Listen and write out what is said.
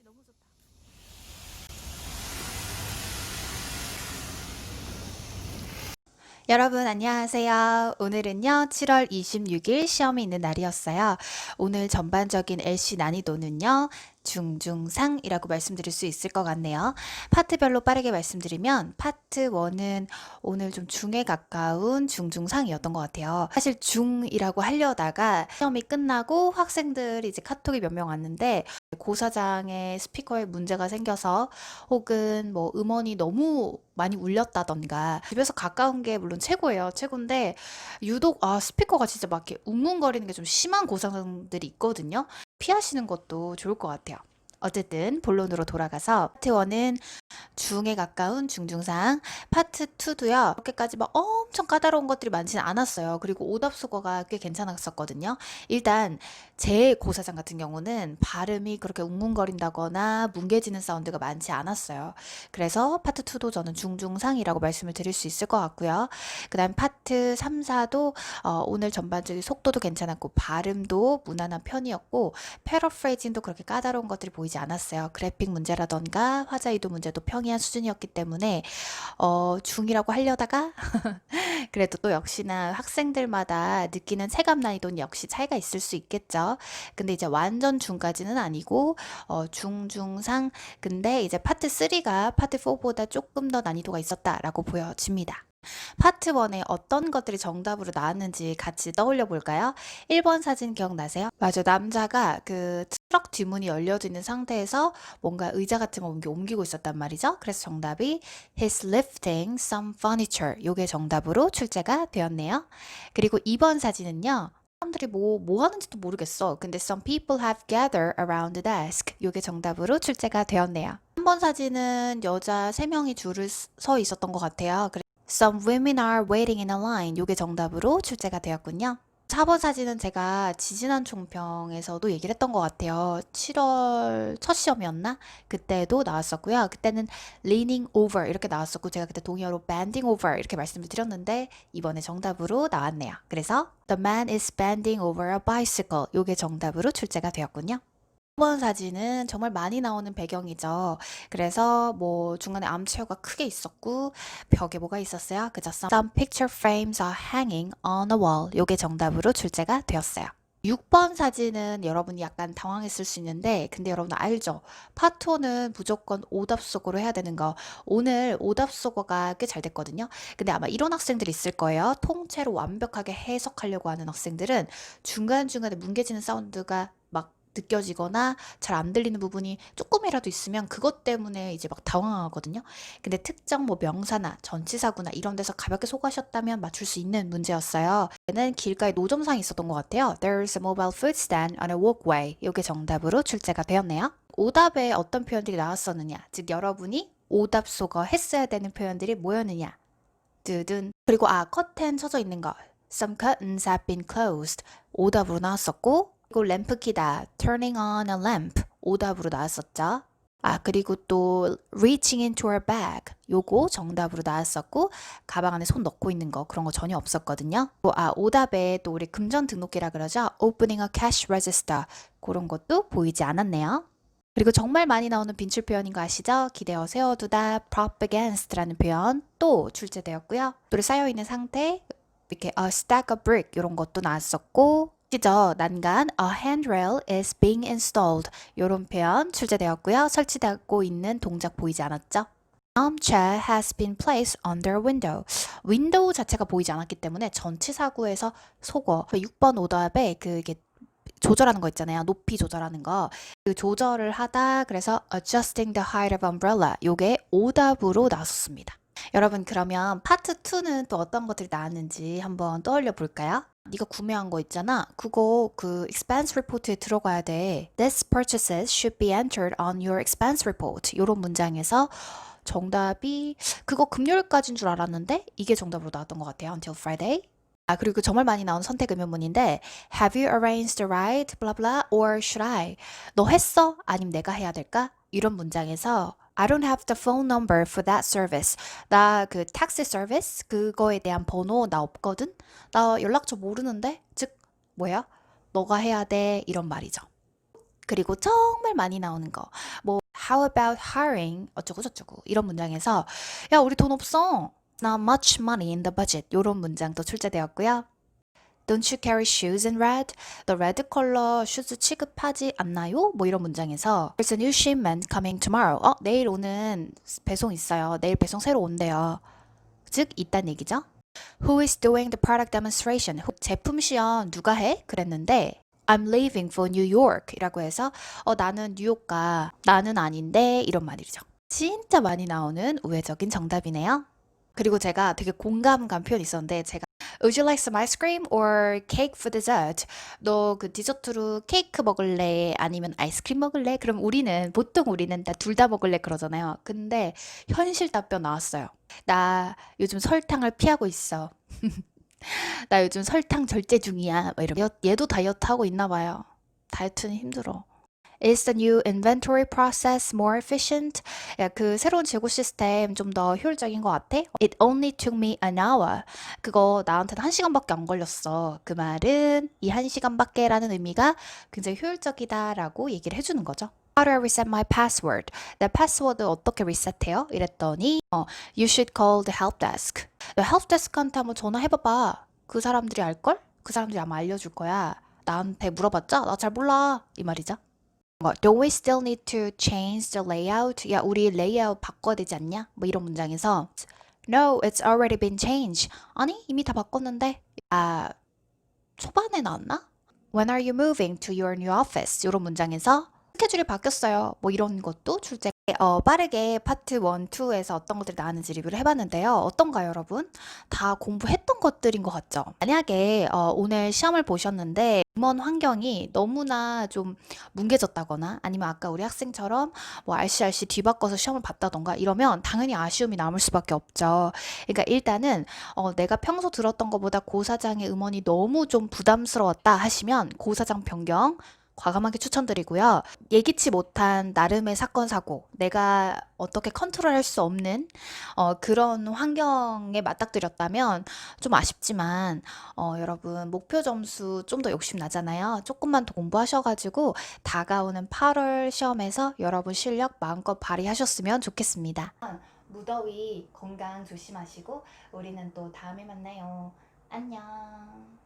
날씨 너무 좋다. 여러분 안녕하세요. 오늘은요 7월 26일 시험이 있는 날이었어요. 오늘 전반적인 LC 난이도는요 중중상이라고 말씀드릴 수 있을 것 같네요. 파트별로 빠르게 말씀드리면 파트 1은 오늘 좀 중에 가까운 중중상이었던 것 같아요. 사실 중이라고 하려다가 시험이 끝나고 학생들이 이제 카톡이 몇 명 왔는데 고사장에 스피커에 문제가 생겨서 혹은 뭐 음원이 너무 많이 울렸다던가 집에서 가까운 게 물론 최고예요. 최고인데 유독 아 스피커가 진짜 막 이렇게 웅웅거리는 게 좀 심한 고사장들이 있거든요. 피하시는 것도 좋을 것 같아요. 어쨌든 본론으로 돌아가서 파트 1은 중에 가까운 중중상, 파트 2도요. 그렇게까지 막 엄청 까다로운 것들이 많지는 않았어요. 그리고 오답 수거가 꽤 괜찮았었거든요. 일단 제 고사장 같은 경우는 발음이 그렇게 웅웅거린다거나 뭉개지는 사운드가 많지 않았어요. 그래서 파트 2도 저는 중중상이라고 말씀을 드릴 수 있을 것 같고요. 그 다음 파트 3, 4도 어, 오늘 전반적인 속도도 괜찮았고 발음도 무난한 편이었고 패러프레이징도 그렇게 까다로운 것들이 보이지 않았어요. 그래픽 문제라던가 화자 이도 문제도 평이한 수준이었기 때문에 어, 중이라고 하려다가 그래도 또 역시나 학생들마다 느끼는 체감 난이도는 역시 차이가 있을 수 있겠죠. 근데 이제 완전 중까지는 아니고 어, 중중상 근데 이제 파트 3가 파트 4보다 조금 더 난이도가 있었다라고 보여집니다. 파트 1에 어떤 것들이 정답으로 나왔는지 같이 떠올려 볼까요? 1번 사진 기억나세요? 맞아. 남자가 그 트럭 뒷문이 열려져 있는 상태에서 뭔가 의자 같은 거 옮기, 옮기고 있었단 말이죠. 그래서 정답이 He's lifting some furniture. 요게 정답으로 출제가 되었네요. 그리고 2번 사진은요. 사람들이 뭐, 뭐 하는지도 모르겠어. 근데 some people have gathered around the desk. 요게 정답으로 출제가 되었네요. 3번 사진은 여자 3명이 줄을 서- 서 있었던 것 같아요. Some women are waiting in a line. 요게 정답으로 출제가 되었군요. 4번 사진은 제가 지지난 총평에서도 얘기를 했던 것 같아요. 7월 첫 시험이었나? 그때도 나왔었고요. 그때는 leaning over 이렇게 나왔었고 제가 그때 동의어로 bending over 이렇게 말씀을 드렸는데 이번에 정답으로 나왔네요. 그래서 the man is bending over a bicycle 요게 정답으로 출제가 되었군요. 5번 사진은 정말 많이 나오는 배경이죠. 그래서 뭐 중간에 암체어가 크게 있었고 벽에 뭐가 있었어요? 그죠? Some picture frames are hanging on the wall. 요게 정답으로 출제가 되었어요. 6번 사진은 여러분이 약간 당황했을 수 있는데 근데 여러분 알죠? 파토는 무조건 오답 속어로 해야 되는 거. 오늘 오답 속어가 꽤 잘 됐거든요. 근데 아마 이런 학생들이 있을 거예요. 통째로 완벽하게 해석하려고 하는 학생들은 중간중간에 뭉개지는 사운드가 막 느껴지거나 잘 안 들리는 부분이 조금이라도 있으면 그것 때문에 이제 막 당황하거든요. 근데 특정 뭐 명사나 전치사구나 이런 데서 가볍게 속하셨다면 맞출 수 있는 문제였어요. 얘는 길가에 노점상이 있었던 것 같아요. There's a mobile food stand on a walkway. 이게 정답으로 출제가 되었네요. 오답에 어떤 표현들이 나왔었느냐. 즉 여러분이 오답 속어 했어야 되는 표현들이 뭐였느냐. 뜨든 그리고 아 커튼 쳐져 있는 거. Some curtains have been closed. 오답으로 나왔었고 그리고 램프 키다. Turning on a lamp. 오답으로 나왔었죠. 아, 그리고 또 reaching into her bag. 요거 정답으로 나왔었고 가방 안에 손 넣고 있는 거 그런 거 전혀 없었거든요. 또, 아, 오답에 또 우리 금전 등록기라 그러죠. opening a cash register. 그런 것도 보이지 않았네요. 그리고 정말 많이 나오는 빈출 표현인 거 아시죠? 기대어 세워두다, prop against라는 표현 또 출제되었고요. 또 쌓여 있는 상태, 이렇게 a stack of brick 이런 것도 나왔었고 시죠 난간 a handrail is being installed 이런 표현 출제되었고요. 설치되고 있는 동작 보이지 않았죠? armchair has been placed under window. 윈도우 자체가 보이지 않았기 때문에 전치사구에서 속어 6번 오답에 그게 조절하는 거 있잖아요. 높이 조절하는 거. 그 조절을 하다 그래서 adjusting the height of umbrella 요게 오답으로 나왔습니다. 여러분 그러면 파트 2는 또 어떤 것들이 나왔는지 한번 떠올려 볼까요? 네가 구매한 거 있잖아. 그거 그 expense report에 들어가야 돼. These purchases should be entered on your expense report. 이런 문장에서 정답이 그거 금요일까지인 줄 알았는데 이게 정답으로 나왔던 것 같아요. Until Friday. 아 그리고 정말 많이 나온 선택 의문문인데 Have you arranged the ride? blah blah or should I? 너 했어? 아니면 내가 해야 될까? 이런 문장에서 I don't have the phone number for that service. 나 그 택시 서비스 그거에 대한 번호 나 없거든. 나 연락처 모르는데. 즉 뭐야? 너가 해야 돼 이런 말이죠. 그리고 정말 많이 나오는 거. 뭐 how about hiring 어쩌고 저쩌고 이런 문장에서 야, 우리 돈 없어. Not much money in the budget. 이런 문장도 출제되었고요. Don't you carry shoes in red? 너 레드 컬러 슈즈 취급하지 않나요? 뭐 이런 문장에서 There's a new shipment coming tomorrow. 어, 내일 오는 배송 있어요. 내일 배송 새로 온대요. 즉, 있단 얘기죠. Who is doing the product demonstration? 후- 제품 시연 누가 해? 그랬는데 I'm leaving for New York 이라고 해서 어, 나는 뉴욕 가. 나는 아닌데 이런 말이죠. 진짜 많이 나오는 우회적인 정답이네요. 그리고 제가 되게 공감 간 표현이 있었는데 제가 Would you like some ice cream or cake for dessert? 너 그 디저트로 케이크 먹을래? 아니면 아이스크림 먹을래? 그럼 우리는 보통 우리는 다 둘 다 먹을래 그러잖아요. 근데 현실 답변 나왔어요. 나 요즘 설탕을 피하고 있어. 나 요즘 설탕 절제 중이야. 막 이러면 얘도 다이어트 하고 있나 봐요. 다이어트는 힘들어. Is the new inventory process more efficient? 야, 그 새로운 재고 시스템 좀 더 효율적인 것 같아? It only took me an hour. 그거 나한테는 한 시간밖에 안 걸렸어. 그 말은 이 한 시간밖에 라는 의미가 굉장히 효율적이다라고 얘기를 해주는 거죠. How do I reset my password? 내 패스워드 어떻게 리셋해요? 이랬더니 어, You should call the help desk. 너 help desk한테 한번 전화해봐봐. 그 사람들이 알걸? 그 사람들이 아마 알려줄 거야. 나한테 물어봤자 나 잘 몰라 이 말이죠. 뭐, Don't we still need to change the layout? 야, 우리 레이아웃 바꿔야 되지 않냐? 뭐 이런 문장에서 No, it's already been changed. 아니, 이미 다 바꿨는데. 아, 초반에 나왔나? When are you moving to your new office? 이런 문장에서 스케줄이 바뀌었어요. 뭐 이런 것도 출제. 어, 빠르게 파트 1, 2에서 어떤 것들이 나왔는지 리뷰를 해봤는데요. 어떤가요, 여러분? 다 공부했던 것들인 것 같죠? 만약에 어, 오늘 시험을 보셨는데 음원 환경이 너무나 좀 뭉개졌다거나 아니면 아까 우리 학생처럼 뭐 RCRC 뒤바꿔서 시험을 봤다던가 이러면 당연히 아쉬움이 남을 수밖에 없죠. 그러니까 일단은 어, 내가 평소 들었던 것보다 고사장의 음원이 너무 좀 부담스러웠다 하시면 고사장 변경 과감하게 추천드리고요. 예기치 못한 나름의 사건 사고, 내가 어떻게 컨트롤할 수 없는 어, 그런 환경에 맞닥뜨렸다면 좀 아쉽지만 어, 여러분 목표 점수 좀 더 욕심 나잖아요. 조금만 더 공부하셔가지고 다가오는 8월 시험에서 여러분 실력 마음껏 발휘하셨으면 좋겠습니다. 무더위 건강 조심하시고 우리는 또 다음에 만나요. 안녕.